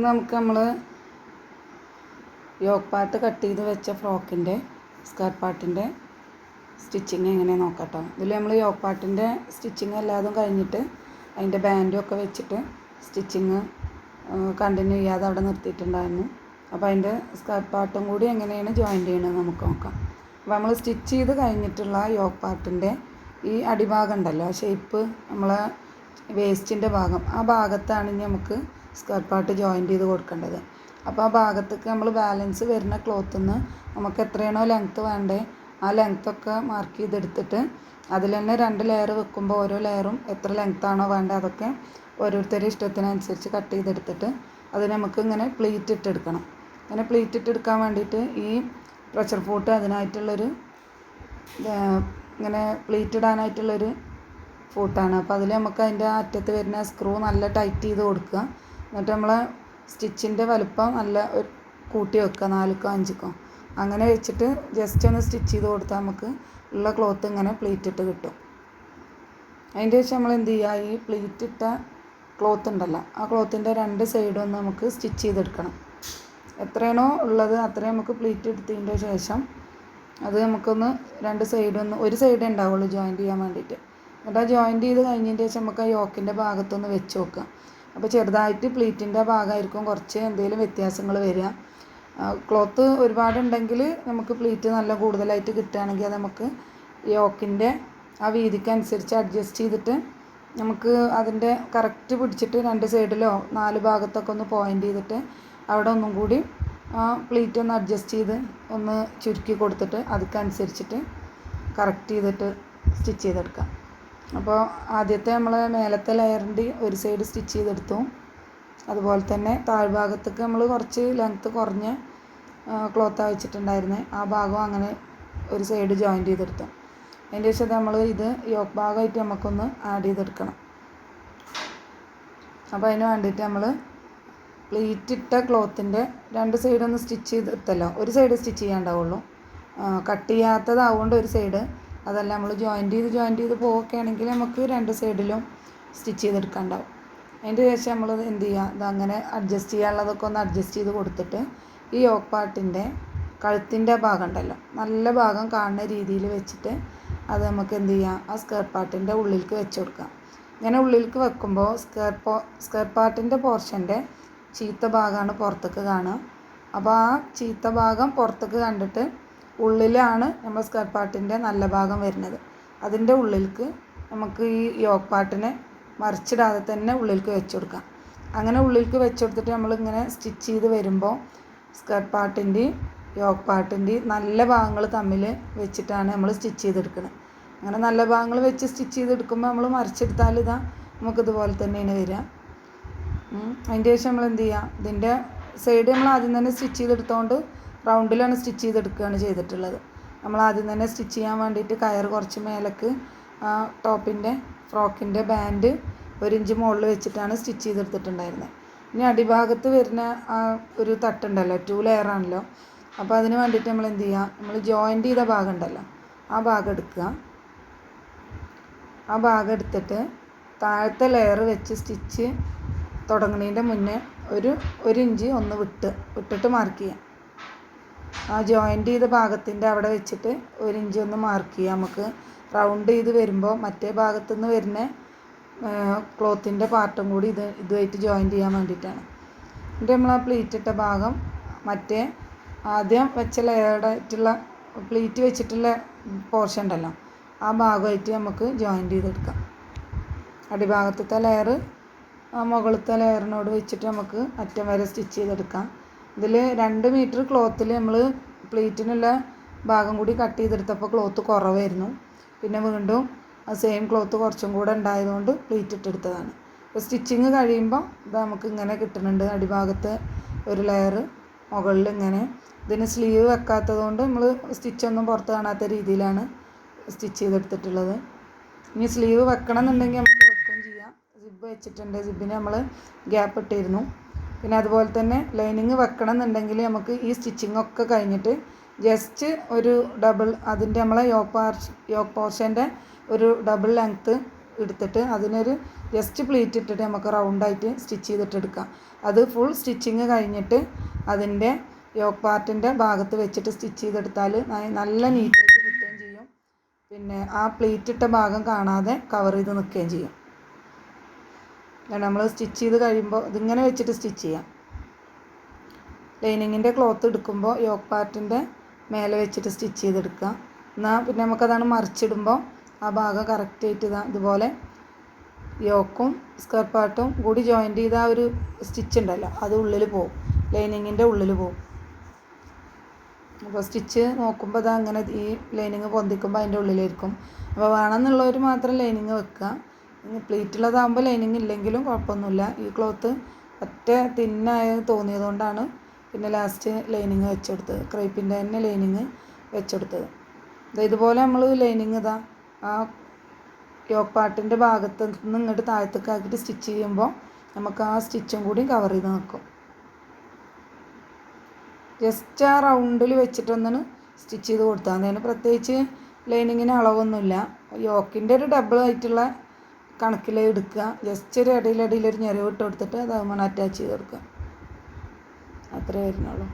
നമുക്ക് നമ്മൾ yoga part cut ചെയ്ത് വെച്ച ഫ്രോക്കിന്റെ സ്കർട്ട് പാർട്ടിന്റെ സ്റ്റിച്ചിങ് എങ്ങനെ നോക്കട്ടോ. ഇതിൽ നമ്മൾ യോഗ് പാർട്ടിന്റെ സ്റ്റിച്ചിങ് എല്ലാതും കഴിഞ്ഞിട്ട് അതിന്റെ ബാൻഡും ഒക്കെ വെച്ചിട്ട് സ്റ്റിച്ചിങ് കണ്ടിന്യൂ ചെയ്യാതെ അവിടെ നിർത്തിയിട്ടുണ്ടായിരുന്നു. അപ്പോൾ അതിന്റെ സ്കർട്ട് പാർട്ടും കൂടി എങ്ങനെയാണ് ജോയിൻ ചെയ്യണമെന്ന് നമുക്ക് നോക്കാം. അപ്പോൾ നമ്മൾ സ്റ്റിച്ച് ചെയ്ത് കഴിഞ്ഞിട്ടുള്ള യോഗ് പാർട്ടിന്റെ ഈ അടിഭാഗം ഉണ്ടല്ലോ ഷേപ്പ് നമ്മളെ വേസ്റ്റിന്റെ ഭാഗം ആ ഭാഗത്താണ് നമുക്ക് സ്കർട്ട് പാർട്ട് ജോയിൻ ചെയ്ത് കൊടുക്കേണ്ടത്. അപ്പോൾ ആ ഭാഗത്തേക്ക് നമ്മൾ ബാലൻസ് വരുന്ന ക്ലോത്തിൽ നിന്ന് നമുക്ക് എത്രയാണോ ലെങ്ത്ത് വേണ്ടേ ആ ലെങ്ത്തൊക്കെ മാർക്ക് ചെയ്തെടുത്തിട്ട് അതിൽ തന്നെ രണ്ട് ലെയർ വെക്കുമ്പോൾ ഓരോ ലെയറും എത്ര ലെങ്ത് ആണോ വേണ്ടത് അതൊക്കെ ഓരോരുത്തരുടെ ഇഷ്ടത്തിനനുസരിച്ച് കട്ട് ചെയ്തെടുത്തിട്ട് അത് നമുക്ക് ഇങ്ങനെ പ്ലീറ്റ് ഇട്ടെടുക്കണം അങ്ങനെ പ്ലീറ്റ് ഇട്ടെടുക്കാൻ വേണ്ടിയിട്ട് ഈ പ്രഷർ ഫൂട്ട് അതിനായിട്ടുള്ളൊരു ഇങ്ങനെ പ്ലീറ്റ് ഇടാനായിട്ടുള്ളൊരു ഫൂട്ടാണ് അപ്പോൾ അതിൽ നമുക്ക് അതിന്റെ അറ്റത്ത് വരുന്ന സ്ക്രൂ നല്ല ടൈറ്റ് ചെയ്ത് കൊടുക്കുക. എന്നിട്ട് നമ്മൾ സ്റ്റിച്ചിന്റെ വലുപ്പം നല്ല ഒരു കൂട്ടി വെക്കുക നാലുക്കോ അഞ്ചുക്കോ. അങ്ങനെ വെച്ചിട്ട് ജസ്റ്റ് ഒന്ന് സ്റ്റിച്ച് ചെയ്ത് കൊടുത്താൽ നമുക്ക് ഉള്ള ക്ലോത്ത് ഇങ്ങനെ പ്ലീറ്റ് ഇട്ട് കിട്ടും. അതിന്റെ ശേഷം നമ്മൾ എന്ത് ചെയ്യുക ഈ പ്ലീറ്റ് ഇട്ട ക്ലോത്ത് ഉണ്ടല്ലോ ആ ക്ലോത്തിന്റെ രണ്ട് സൈഡും ഒന്ന് നമുക്ക് സ്റ്റിച്ച് ചെയ്തെടുക്കണം. എത്രയാണോ ഉള്ളത് അത്രയും നമുക്ക് പ്ലീറ്റ് എടുത്തതിന്റെ ശേഷം അത് നമുക്കൊന്ന് രണ്ട് സൈഡൊന്ന് ഒരു സൈഡേ ഉണ്ടാവുള്ളൂ ജോയിന്റ് ചെയ്യാൻ വേണ്ടിയിട്ട്. എന്നിട്ട് ആ ജോയിന്റ് ചെയ്ത് കഴിഞ്ഞതിന്റെ ശേഷം നമുക്ക് ആ യോക്കിന്റെ ഭാഗത്തൊന്ന് വെച്ച് നോക്കാം അപ്പോൾ ചെറുതായിട്ട് പ്ലീറ്റിന്റെ ഭാഗമായിരിക്കും കുറച്ച് എന്തെങ്കിലും വ്യത്യാസങ്ങൾ വരിക. ക്ലോത്ത് ഒരുപാടുണ്ടെങ്കിൽ നമുക്ക് പ്ലീറ്റ് നല്ല കൂടുതലായിട്ട് കിട്ടുകയാണെങ്കിൽ അത് നമുക്ക് യോക്കിന്റെ ആ വീതിക്കനുസരിച്ച് അഡ്ജസ്റ്റ് ചെയ്തിട്ട് നമുക്ക് അതിന്റെ കറക്റ്റ് പിടിച്ചിട്ട് രണ്ട് സൈഡിലോ നാല് ഭാഗത്തൊക്കെ ഒന്ന് പോയിന്റ് ചെയ്തിട്ട് അവിടെ ഒന്നും കൂടി ആ പ്ലീറ്റ് ഒന്ന് അഡ്ജസ്റ്റ് ചെയ്ത് ഒന്ന് ചുരുക്കി കൊടുത്തിട്ട് അതിക്കനുസരിച്ചിട്ട് കറക്റ്റ് ചെയ്തിട്ട് സ്റ്റിച്ച് ചെയ്തെടുക്കാം. അപ്പോൾ ആദ്യത്തെ നമ്മൾ മേലത്തെ ലെയറിന്റെ ഒരു സൈഡ് സ്റ്റിച്ച് ചെയ്തെടുത്തു. അതുപോലെ തന്നെ താഴ്ഭാഗത്തേക്ക് നമ്മൾ കുറച്ച് ലെങ്ത്ത് കുറഞ്ഞ ക്ലോത്ത് വെച്ചിട്ടുണ്ടായിരുന്നത് ആ ഭാഗം അങ്ങനെ ഒരു സൈഡ് ജോയിന്റ് ചെയ്തെടുത്തു. അതിന്റെ ശേഷം നമ്മൾ ഇത് യോക്ക് ഭാഗമായിട്ട് നമുക്കൊന്ന് ആഡ് ചെയ്തെടുക്കണം. അപ്പോൾ അതിന് വേണ്ടിയിട്ട് നമ്മൾ പ്ലീറ്റ് ഇട്ട ക്ലോത്തിന്റെ രണ്ട് സൈഡൊന്ന് സ്റ്റിച്ച് ചെയ്തെടുത്തല്ലോ. ഒരു സൈഡ് സ്റ്റിച്ച് ചെയ്യാണ്ടാവുള്ളൂ കട്ട് ചെയ്യാത്തതാവുകൊണ്ട് ഒരു സൈഡ് അതല്ല നമ്മൾ ജോയിന്റ് ചെയ്ത് ജോയിന്റ് ചെയ്ത് പോവുകയാണെങ്കിൽ നമുക്ക് രണ്ട് സൈഡിലും സ്റ്റിച്ച് ചെയ്തെടുക്കാണ്ടാവും അതിന്റെ ശേഷം നമ്മൾ എന്ത് ചെയ്യുക? ഇതങ്ങനെ അഡ്ജസ്റ്റ് ചെയ്യാനുള്ളതൊക്കെ ഒന്ന് അഡ്ജസ്റ്റ് ചെയ്ത് കൊടുത്തിട്ട് ഈ യോക്ക് പാട്ടിന്റെ കഴുത്തിന്റെ ഭാഗം ഉണ്ടല്ലോ നല്ല ഭാഗം കാണുന്ന രീതിയിൽ വെച്ചിട്ട് അത് നമുക്ക് എന്ത് ചെയ്യാം? ആ സ്കേർട്ട് പാർട്ടിന്റെ ഉള്ളിലേക്ക് വെച്ച് കൊടുക്കാം. ഇങ്ങനെ ഉള്ളിലേക്ക് വെക്കുമ്പോൾ സ്കേർട്ട് പോ സ്കേർട്ട് പാർട്ടിന്റെ പോർഷന്റെ ചീത്ത ഭാഗമാണ് പുറത്തേക്ക് കാണുക. അപ്പോൾ ആ ചീത്ത ഭാഗം പുറത്തേക്ക് കണ്ടിട്ട് ഉള്ളിലാണ് നമ്മൾ സ്കർട്ട് പാർട്ടിന്റെ നല്ല ഭാഗം വരുന്നത്. അതിന്റെ ഉള്ളിലേക്ക് നമുക്ക് ഈ യോക്ക് പാർട്ടിനെ മറിച്ചിടാതെ തന്നെ ഉള്ളിലേക്ക് വെച്ച് കൊടുക്കാം. അങ്ങനെ ഉള്ളിലേക്ക് വെച്ച് കൊടുത്തിട്ട് നമ്മളിങ്ങനെ സ്റ്റിച്ച് ചെയ്ത് വരുമ്പോൾ സ്കർട്ട് പാർട്ടിന്റെയും യോക്ക് പാർട്ടിന്റെയും നല്ല ഭാഗങ്ങൾ തമ്മിൽ വെച്ചിട്ടാണ് നമ്മൾ സ്റ്റിച്ച് ചെയ്തെടുക്കുന്നത് അങ്ങനെ നല്ല ഭാഗങ്ങൾ വെച്ച് സ്റ്റിച്ച് ചെയ്തെടുക്കുമ്പോൾ നമ്മൾ മറിച്ചെടുത്താൽ ഇതാ നമുക്കിതുപോലെ തന്നെയാണ് വരിക. അതിന്റെ ശേഷം നമ്മൾ എന്ത് ചെയ്യുക? ഇതിന്റെ സൈഡ് നമ്മൾ ആദ്യം തന്നെ സ്റ്റിച്ച് ചെയ്തെടുത്തോണ്ട് റൗണ്ടിലാണ് സ്റ്റിച്ച് ചെയ്തെടുക്കുകയാണ് ചെയ്തിട്ടുള്ളത്. നമ്മൾ ആദ്യം തന്നെ സ്റ്റിച്ച് ചെയ്യാൻ വേണ്ടിയിട്ട് കയർ കുറച്ച് മേലേക്ക് ടോപ്പിന്റെ ഫ്രോക്കിന്റെ ബാൻഡ് ഒരു ഇഞ്ച് മുകളിൽ വെച്ചിട്ടാണ് സ്റ്റിച്ച് ചെയ്തെടുത്തിട്ടുണ്ടായിരുന്നത്. ഇനി അടിഭാഗത്ത് വരുന്ന ആ ഒരു തട്ടുണ്ടല്ലോ ടു ലെയർ ആണല്ലോ. അപ്പോൾ അതിന് വേണ്ടിയിട്ട് നമ്മൾ എന്ത് ചെയ്യുക? നമ്മൾ ജോയിന്റ് ചെയ്ത ഭാഗം ഉണ്ടല്ലോ ആ ഭാഗം എടുക്കുക. ആ ഭാഗം എടുത്തിട്ട് താഴത്തെ ലെയർ വെച്ച് സ്റ്റിച്ച് തുടങ്ങുന്നതിന്റെ മുന്നേ ഒരു ഒരു ഇഞ്ച് ഒന്ന് വിട്ട് വിട്ടിട്ട് മാർക്ക് ചെയ്യാം ആ ജോയിന്റ് ചെയ്ത ഭാഗത്തിന്റെ അവിടെ വെച്ചിട്ട് ഒരു ഇഞ്ച് ഒന്ന് മാർക്ക് ചെയ്യാം. നമുക്ക് റൗണ്ട് ചെയ്ത് വരുമ്പോൾ മറ്റേ ഭാഗത്തു നിന്ന് വരുന്ന ക്ലോത്തിന്റെ പാർട്ടും കൂടി ഇത് ഇതുമായിട്ട് ജോയിൻ ചെയ്യാൻ വേണ്ടിയിട്ടാണ്. എന്നിട്ട് നമ്മൾ ആ പ്ലീറ്റ് ഇട്ട ഭാഗം മറ്റേ ആദ്യം വെച്ച ലെയർഡായിട്ടുള്ള പ്ലീറ്റ് വെച്ചിട്ടുള്ള പോർഷൻ ഉണ്ടല്ലോ ആ ഭാഗമായിട്ട് നമുക്ക് ജോയിൻ ചെയ്തെടുക്കാം. അടിഭാഗത്തത്തെ ലെയർ ആ മുകളിലത്തെ ലെയറിനോട് വെച്ചിട്ട് നമുക്ക് അറ്റം വരെ സ്റ്റിച്ച് ചെയ്തെടുക്കാം. ഇതിൽ രണ്ട് മീറ്റർ ക്ലോത്തിൽ നമ്മൾ പ്ലീറ്റിനുള്ള ഭാഗം കൂടി കട്ട് ചെയ്തെടുത്തപ്പോൾ ക്ലോത്ത് കുറവായിരുന്നു. പിന്നെ വീണ്ടും സെയിം ക്ലോത്ത് കുറച്ചും കൂടെ ഉണ്ടായതുകൊണ്ട് പ്ലീറ്റ് ഇട്ടെടുത്തതാണ്. അപ്പോൾ സ്റ്റിച്ചിങ് കഴിയുമ്പോൾ ഇത് നമുക്ക് ഇങ്ങനെ കിട്ടുന്നുണ്ട് അടിഭാഗത്ത് ഒരു ലെയർ മുകളിൽ ഇങ്ങനെ. ഇതിന് സ്ലീവ് വെക്കാത്തത് കൊണ്ട് നമ്മൾ സ്റ്റിച്ചൊന്നും പുറത്ത് കാണാത്ത രീതിയിലാണ് സ്റ്റിച്ച് ചെയ്തെടുത്തിട്ടുള്ളത്. ഇനി സ്ലീവ് വെക്കണം എന്നുണ്ടെങ്കിൽ നമുക്ക് വെക്കുകയും ചെയ്യാം. സിബ് വെച്ചിട്ടുണ്ട്. സിബിന് നമ്മൾ ഗ്യാപ്പ് ഇട്ടിരുന്നു. പിന്നെ അതുപോലെ തന്നെ ലൈനിങ് വെക്കണം എന്നുണ്ടെങ്കിൽ നമുക്ക് ഈ സ്റ്റിച്ചിങ് ഒക്കെ കഴിഞ്ഞിട്ട് ജസ്റ്റ് ഒരു ഡബിൾ അതിന്റെ നമ്മളെ യോക്ക് പാർ യോക്ക് പോർഷന്റെ ഒരു ഡബിൾ ലെങ്ത്ത് എടുത്തിട്ട് അതിനൊരു ജസ്റ്റ് പ്ലീറ്റ് ഇട്ടിട്ട് നമുക്ക് റൗണ്ടായിട്ട് സ്റ്റിച്ച് ചെയ്തിട്ട് എടുക്കാം. അത് ഫുൾ സ്റ്റിച്ചിങ് കഴിഞ്ഞിട്ട് അതിന്റെ യോക്ക് പാർട്ടിന്റെ ഭാഗത്ത് വെച്ചിട്ട് സ്റ്റിച്ച് ചെയ്തെടുത്താൽ നല്ല നീറ്റായിട്ട് കിട്ടുകയും ചെയ്യും. പിന്നെ ആ പ്ലീറ്റ് ഇട്ട ഭാഗം കാണാതെ കവർ ചെയ്ത് നിൽക്കുകയും ചെയ്യും. നമ്മൾ സ്റ്റിച്ച് ചെയ്ത് കഴിയുമ്പോൾ ഇതിങ്ങനെ വെച്ചിട്ട് സ്റ്റിച്ച് ചെയ്യാം. ലൈനിങ്ങിന്റെ ക്ലോത്ത് എടുക്കുമ്പോൾ യോക്ക് പാർട്ടിന്റെ മേലെ വെച്ചിട്ട് സ്റ്റിച്ച് ചെയ്തെടുക്കുക. എന്നാൽ പിന്നെ നമുക്കതാണ് മറിച്ചിടുമ്പോൾ ആ ഭാഗം കറക്റ്റായിട്ട് ഇതാ ഇതുപോലെ യോക്കും സ്കർട്ട് പാർട്ടും കൂടി ജോയിന്റ് ചെയ്ത ആ ഒരു സ്റ്റിച്ച് ഉണ്ടല്ലോ അത് ഉള്ളിൽ പോവും. ലൈനിങ്ങിന്റെ ഉള്ളിൽ പോവും. അപ്പോൾ സ്റ്റിച്ച് നോക്കുമ്പോൾ അത് അങ്ങനെ ഈ ലൈനിങ് പൊന്തിക്കുമ്പോൾ അതിന്റെ ഉള്ളിലായിരിക്കും. അപ്പോൾ വേണമെന്നുള്ളവർ മാത്രം ലൈനിങ് വെക്കുക. പ്ലീറ്റുള്ളതാകുമ്പോൾ ലൈനിങ് ഇല്ലെങ്കിലും കുഴപ്പമൊന്നുമില്ല ഈ ക്ലോത്ത് ഒറ്റ തിന്നായ തോന്നിയതുകൊണ്ടാണ് പിന്നെ ലാസ്റ്റ് ലൈനിങ് വെച്ചെടുത്തത്. ക്രൈപ്പിന്റെ തന്നെ ലൈനിങ് വെച്ചെടുത്തത്. ഇതുപോലെ നമ്മൾ ലൈനിങ് ഇതാ ആ യോക്ക് പാട്ടിന്റെ ഭാഗത്ത് നിന്ന് ഇങ്ങോട്ട് താഴത്തേക്കാക്കിയിട്ട് സ്റ്റിച്ച് ചെയ്യുമ്പോൾ നമുക്ക് ആ സ്റ്റിച്ചും കൂടി കവർ ചെയ്ത് നിൽക്കും ജസ്റ്റ് ആ റൗണ്ടിൽ വെച്ചിട്ടൊന്നാണ് സ്റ്റിച്ച് ചെയ്ത് കൊടുത്താൽ മതി. അതിന് പ്രത്യേകിച്ച് ലൈനിങ്ങിന് അളവൊന്നുമില്ല. യോക്കിന്റെ ഒരു ഡബിൾ ആയിട്ടുള്ള കണക്കിൽ എടുക്കുക. ജസ്റ്റ് ഒരു ഇടയിലടിയിൽ ഒരു ഞെരവ് ഇട്ട് കൊടുത്തിട്ട് അത് നമ്മൾ അറ്റാച്ച് ചെയ്ത് കൊടുക്കുക. അത്രേ വരുന്നുള്ളൂ.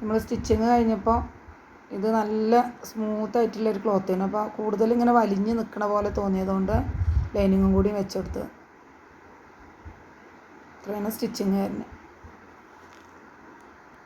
നമ്മൾ സ്റ്റിച്ചിങ് കഴിഞ്ഞപ്പോൾ ഇത് നല്ല സ്മൂത്ത് ആയിട്ടുള്ള ഒരു ക്ലോത്താണ് അപ്പോൾ കൂടുതൽ ഇങ്ങനെ വലിഞ്ഞ് നിൽക്കണ പോലെ തോന്നിയതുകൊണ്ട് ലൈനിങ്ങും കൂടി വെച്ചെടുത്ത് അത്രയാണ് സ്റ്റിച്ചിങ് വരുന്നത്.